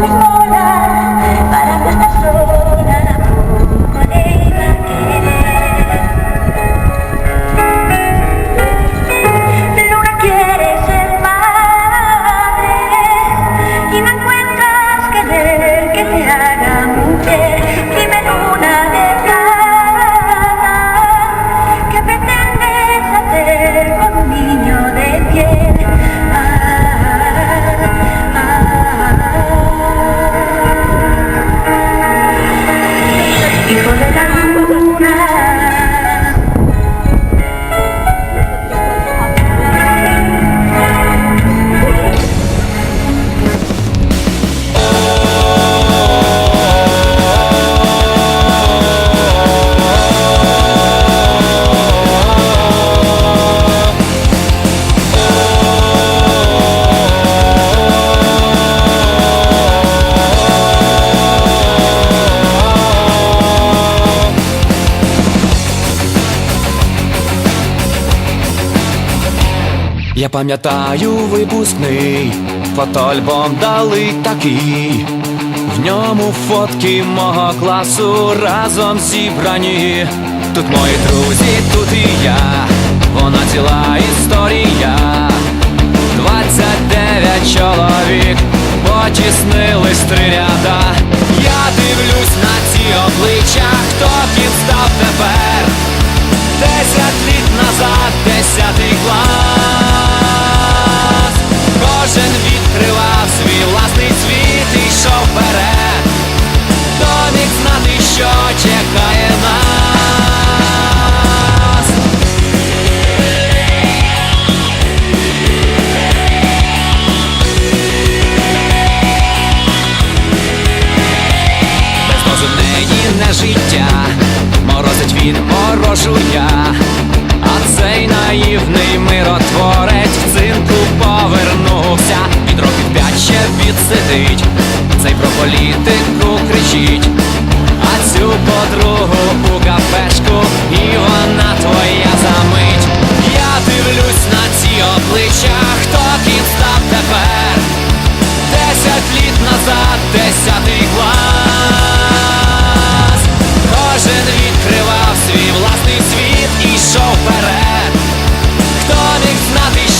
那个 Я пам'ятаю випускний, фотоальбом дали такий. В ньому фотки мого класу разом зібрані. Тут мої друзі, тут і я, вона ціла історія. Він морожуя, а цей наївний миротворець в цинку повернувся. Він років п'ять ще відсидить, цей про політику кричить, а цю подругу у кафешку, і вона твоя замить. Я дивлюсь на ці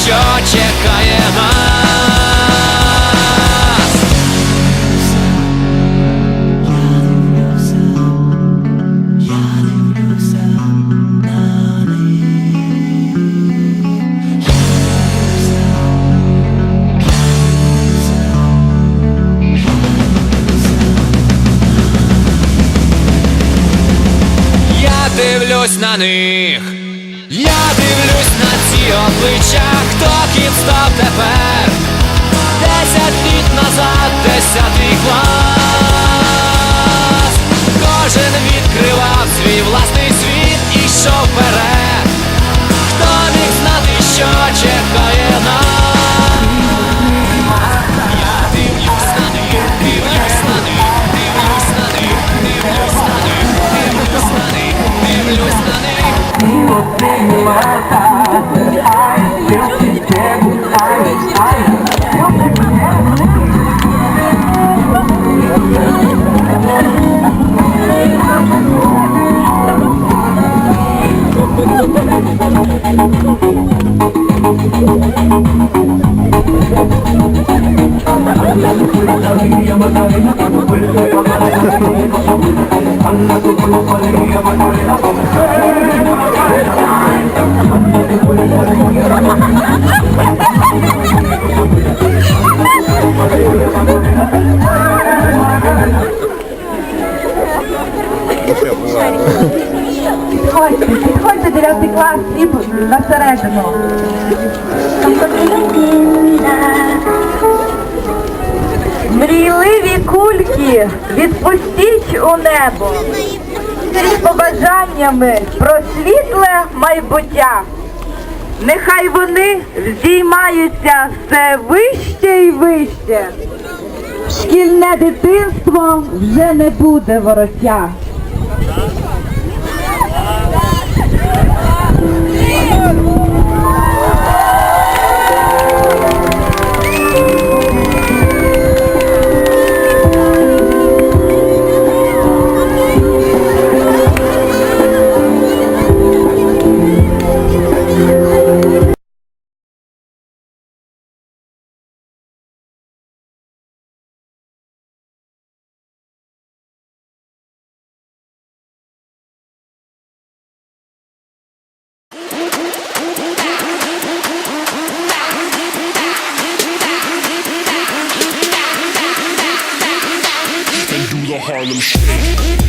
що чекає нас? Я дивлюсь на них, я дивлюсь на ці обличчя, хто кіт став тепер. Десять літ назад, десятий клас. I'm not going to Підходьте, підходьте 9 клас і на середину. Мрійливі кульки, відпустіть у небо. З побажаннями про світле майбуття. Нехай вони здіймаються все вище і вище. Шкільне дитинство вже не буде воротя. Hallelujah. Harlem Shake.